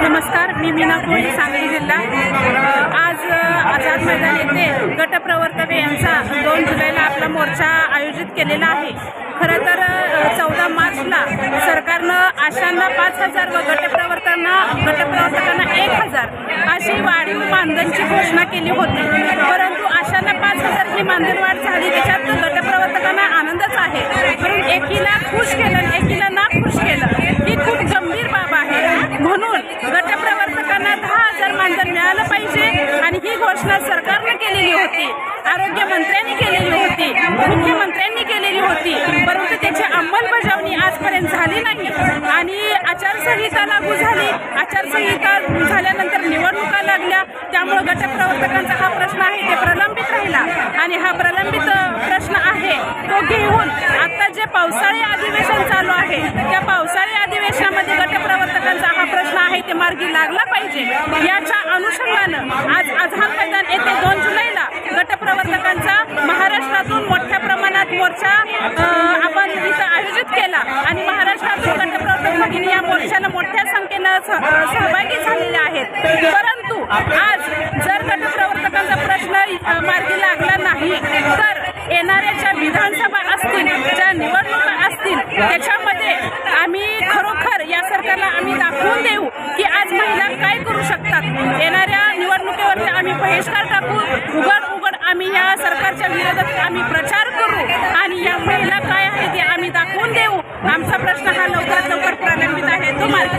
नमस्कार मी मीना कोळी सांगली जिल्हा. आज आझाद मैदान येथे गटप्रवर्तक यांचा दोन जुलैला आपला मोर्चा आयोजित केलेला आहे. खरं तर चौदा मार्चला सरकारनं आशांना पाच हजार व गटप्रवर्तकांना गटप्रवर्तकांना एक हजार अशी वाढीव मानधनची घोषणा केली होती. परंतु आशांना पाच हजार ही मानधनवाढ झाली त्याच्या म्हणून गटप्रवर्तकांना दहा हजार मानधन मिळालं पाहिजे. आणि ही घोषणा सरकारनं केलेली होती. आरोग्य मंत्र्यांनी केलेली होती. मुख्यमंत्र्यांनी केलेली होती. परंतु त्याची अंमलबजावणी आजपर्यंत झाली नाही. आणि आचारसंहिता लागू झाली. आचारसंहिता झाल्यानंतर निवडणुका लागल्या. त्यामुळे गटप्रवर्तकांचा हा प्रश्न आहे ते प्रलंबित राहिला. आणि हा प्रलंबित प्रश्न आहे तो घेऊन आता जे पावसाळी अधिवेशन चालू आहे लागला पाहिजे याच्या अनुषंगानं आज आझाद मैदान येथे दोन जुलैला गटप्रवर्तकांचा महाराष्ट्रातून मोठ्या प्रमाणात मोर्चा आपण इथं आयोजित केला. आणि महाराष्ट्रातून गटप्रवर्तक भगिनी या मोर्चाला मोठ्या संख्येनं स- सहभागी झालेले आहेत. परंतु आज जर गटप्रवर्तकांचा प्रश्न मार्गी लागला नाही तर येणाऱ्या ज्या विधानसभा असतील ज्या निवडणुका असतील त्याच्यामध्ये आम्ही खरोखर या सरकारला आम्ही दाखवून देऊ. काय करू शकतात. येणाऱ्या निवडणुकीवरती आम्ही बहिष्कार टाकू उघड उघड आम्ही या सरकारच्या विरोधात आम्ही प्रचार करू आणि या महिला काय आहे ते आम्ही दाखवून देऊ. आमचा प्रश्न हा लवकरात लवकर प्रलंबित आहे. तो मार्ग